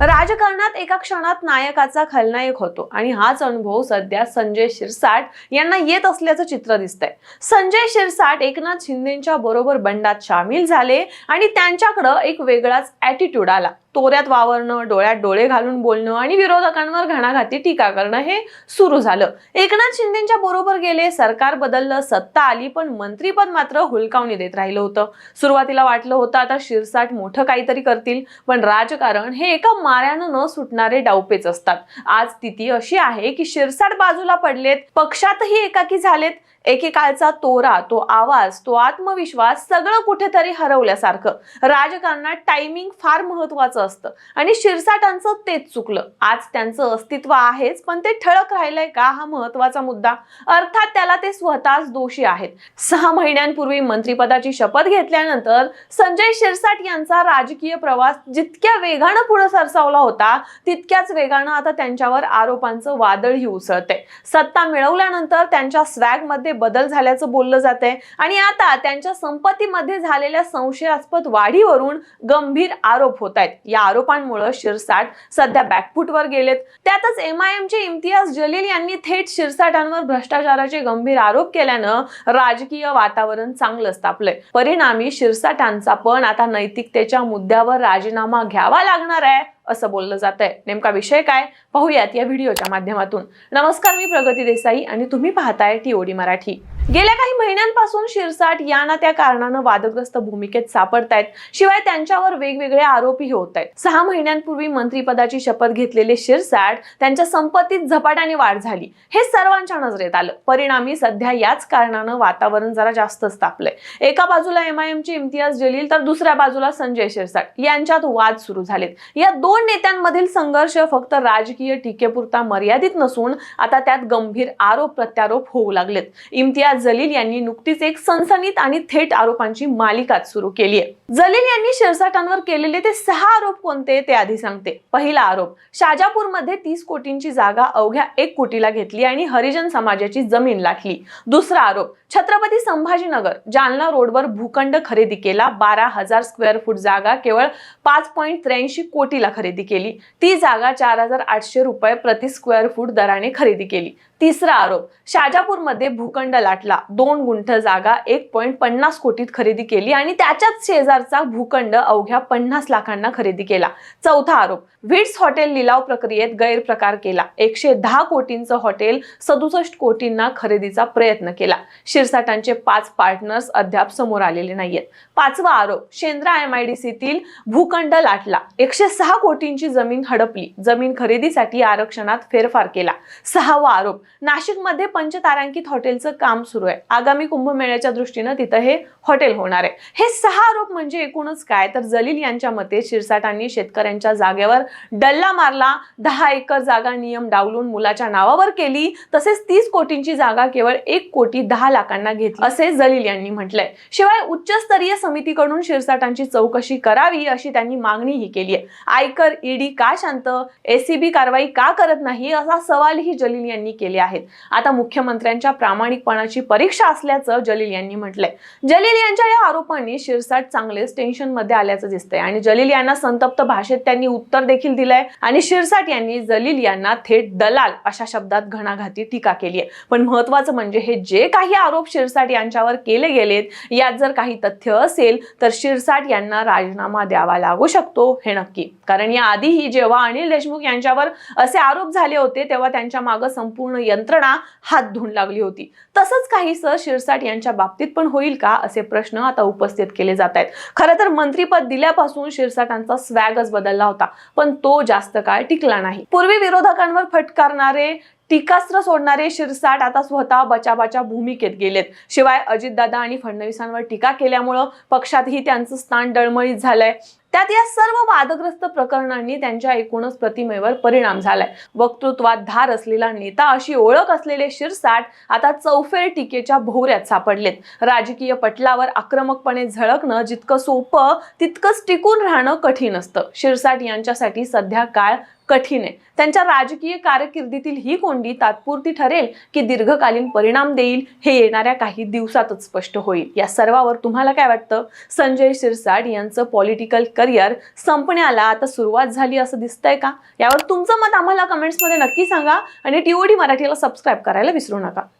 राजकारणात एका क्षणात नायकाचा खलनायक होतो आणि हाच अनुभव सध्या संजय शिरसाट यांना येत असल्याचं चित्र दिसतंय. संजय शिरसाट एकनाथ शिंदेच्या बरोबर बंडात सामील झाले आणि त्यांच्याकडं एक वेगळाच अॅटिट्यूड आला. तोऱ्यात वावरणं डोळ्यात डोळे घालून बोलणं आणि विरोधकांवर घणाघाती टीका करणं हे सुरू झालं. एकनाथ शिंदेच्या बरोबर गेले सरकार बदललं सत्ता आली पण मंत्रीपद मात्र हुलकावणी देत राहिलं होतं. सुरुवातीला वाटलं होतं आता शिरसाट मोठं काहीतरी करतील पण राजकारण हे एका माऱ्यानं न सुटणारे डावपेच असतात. आज स्थिती अशी आहे की शिरसाट बाजूला पडलेत पक्षातही एकाकी झालेत एकेकाळचा तोरा तो आवाज तो आत्मविश्वास सगळं कुठेतरी हरवल्यासारखं. राजकारणात टायमिंग फार महत्वाचं असतं. आणि शिरसाटांचं तेच चुकलं. आज त्यांचं अस्तित्व आहेच पण ते ठळक राहिलंय का हा महत्त्वाचा मुद्दा? अर्थात त्याला ते स्वतःच दोषी आहेत. सहा महिन्यांपूर्वी मंत्रिपदाची शपथ घेतल्यानंतर संजय शिरसाट यांचा राजकीय प्रवास जितक्या वेगानं पुढे सरसावला होता तितक्याच वेगानं आता त्यांच्यावर आरोपांचं वादळही उसळते सत्ता मिळवल्यानंतर त्यांच्या स्वॅग संपत्तीमध्ये बदल झाल्याचं बोललं जातंय. आणि आता त्यांच्या संपत्तीमध्ये झालेल्या संशयास्पद वाढीवरून गंभीर आरोप होत आहेत या आरोपांमुळे शिरसाट सध्या बॅकफुटवर गेलेत. त्यातच एम आय चे इम्तियाज जलील यांनी थेट शिरसाटांवर भ्रष्टाचाराचे गंभीर आरोप केल्यानं राजकीय वातावरण चांगलंच तापलंय परिणामी शिरसाटांचा पण आता नैतिकतेच्या मुद्द्यावर राजीनामा घ्यावा लागणार आहे. असं बोललं जात आहे नेमका विषय काय? पाहूयात या व्हिडिओच्या माध्यमातून. नमस्कार मी प्रगती देसाई आणि तुम्ही पाहताय टीओडी मराठी. गेल्या काही महिन्यांपासून शिरसाट या ना त्या कारणानं वादग्रस्त भूमिकेत सापडतायत. शिवाय त्यांच्यावर वेगवेगळे आरोपही होत आहेत सहा महिन्यांपूर्वी मंत्रीपदाची शपथ घेतलेले शिरसाट त्यांच्या संपत्तीत झपाट्याने वाढ झाली. हे सर्वांच्या नजरेत आलं. परिणामी सध्या याच कारणानं वातावरण जरा जास्तच तापलंय. एका बाजूला एम आय चे इम्तियाज जलील तर दुसऱ्या बाजूला संजय शिरसाट. यांच्यात वाद सुरू झालेत. या दोन नेत्यांमधील संघर्ष फक्त राजकीय टीकेपुरता मर्यादित नसून आता त्यात गंभीर आरोप प्रत्यारोप होऊ लागलेत. इम्तियाज जलील यांनी नुकतीच एक सनसनीत आणि थेट आरोपांची मालिकाच सुरू केली आहे जलील यांनी शिरसाटांवर केलेले ते सहा आरोप कोणते ते आधी सांगते. पहिला आरोप शाजापूरमध्ये तीस कोटींची जागा अवघ्या एक कोटीला घेतली आणि हरिजन समाजाची जमीन लाटली. दुसरा आरोप छत्रपती संभाजीनगर जालना रोडवर भूखंड खरेदी केला बारा हजार स्क्वेअर फूट जागा केवळ पाच पॉईंट त्र्याऐंशी कोटीला खरेदी केली. ती जागा चार हजार आठशे रुपये प्रति स्क्वेअर फूट दराने खरेदी केली. तिसरा आरोप शाजापूरमध्ये भूखंड लाटला दोन गुंठ जागा एक पॉईंट पन्नास कोटीत खरेदी केली आणि त्याच्याच शेजारचा भूखंड अवघ्या पन्नास लाखांना खरेदी केला. चौथा आरोप व्हिट्स हॉटेल लिलाव प्रक्रियेत गैरप्रकार केला. एकशे दहा कोटींचं हॉटेल सदुसष्ट कोटींना खरेदीचा प्रयत्न केला. शिरसाटांचे पाच पार्टनर्स अद्याप समोर आलेले नाहीयेत. पाचवा आरोप शेंद्रा एम आय डी सीतील भूखंड लाटला. एकशे सहा कोटींची जमीन हडपली. जमीन खरेदीसाठी आरक्षणात फेरफार केला. सहावा आरोप नाशिकमध्ये पंचतारांकित हॉटेलचं काम सुरू आहे. आगामी कुंभमेळ्याच्या दृष्टीनं तिथं हे हॉटेल होणार आहे. हे सहा आरोप म्हणजे एकूणच काय? तर जलील यांच्या मते शिरसाटांनी शेतकऱ्यांच्या जागेवर डल्ला मारला. दहा एकर जागा नियम डावलून मुलाच्या नावावर केली. तसेच तीस कोटींची जागा केवळ एक कोटी दहा लाखांना घेतली असे जलील यांनी म्हटलंय. शिवाय उच्चस्तरीय समितीकडून शिरसाटांची चौकशी करावी अशी त्यांनी मागणीही केली आहे. आयकर ईडी का शांत? एसीबी कारवाई का करत नाही? असा सवालही जलील यांनी केले आहेत. आता मुख्यमंत्र्यांच्या प्रामाणिकपणाची परीक्षा असल्याचं जलील यांनी म्हटलंय. जलील यांच्या या आरोपांनी शिरसाट चांगलेच टेन्शनमध्ये आल्याचं दिसतंय आणि जलील यांना संतप्त भाषेत त्यांनी उत्तर देखील दिलंय आणि शिरसाट यांनी जलील यांना थेट दलाल अशा शब्दात घणाघाती टीका केली आहे पण महत्वाचं म्हणजे हे जे काही आरोप शिरसाट यांच्यावर केले गेलेत यात जर काही तथ्य असेल तर शिरसाट यांना राजीनामा द्यावा लागू शकतो हे नक्की. कारण या आधीही जेव्हा अनिल देशमुख यांच्यावर असे आरोप झाले होते तेव्हा त्यांच्या मागे संपूर्ण यंत्रणा हात धुवून लागली होती. तसंच काहीसं शिरसाट यांच्या बाबतीत पण होईल का असे प्रश्न आता उपस्थित केले जात आहेत. खरं तर मंत्रीपद दिल्यापासून शिरसाटांचा स्वॅगच बदलला होता पण तो जास्त काळ टिकला नाही. पूर्वी विरोधकांवर फटकारणारे टीकास्त्र सोडणारे शिरसाट आता स्वतः बचावाच्या भूमिकेत गेलेत. शिवाय अजितदादा आणि फडणवीसांवर टीका केल्यामुळं पक्षातही त्यांचं स्थान डळमळीत झालंय. त्यात या सर्व वादग्रस्त प्रकरणांनी त्यांच्या एकूणच प्रतिमेवर परिणाम झालाय. वक्तृत्वात धार असलेला नेता अशी ओळख असलेले शिरसाट आता चौफेर टीकेच्या भोवऱ्यात सापडलेत. राजकीय पटलावर आक्रमकपणे झळकणं जितकं सोपं तितकंच टिकून राहणं कठीण असतं. शिरसाट यांच्यासाठी सध्या काळ कठीण आहे. त्यांच्या राजकीय कारकिर्दीतील ही कोंडी तात्पुरती ठरेल की दीर्घकालीन परिणाम देईल हे येणाऱ्या काही दिवसातच स्पष्ट होईल. या सर्वावर तुम्हाला काय वाटतं? संजय शिरसाट यांचं पॉलिटिकल करिअर संपण्याला आता सुरुवात झाली असं दिसतंय का? यावर तुमचं मत आम्हाला कमेंट्समध्ये नक्की सांगा आणि टीओडी मराठीला सबस्क्राईब करायला विसरू नका.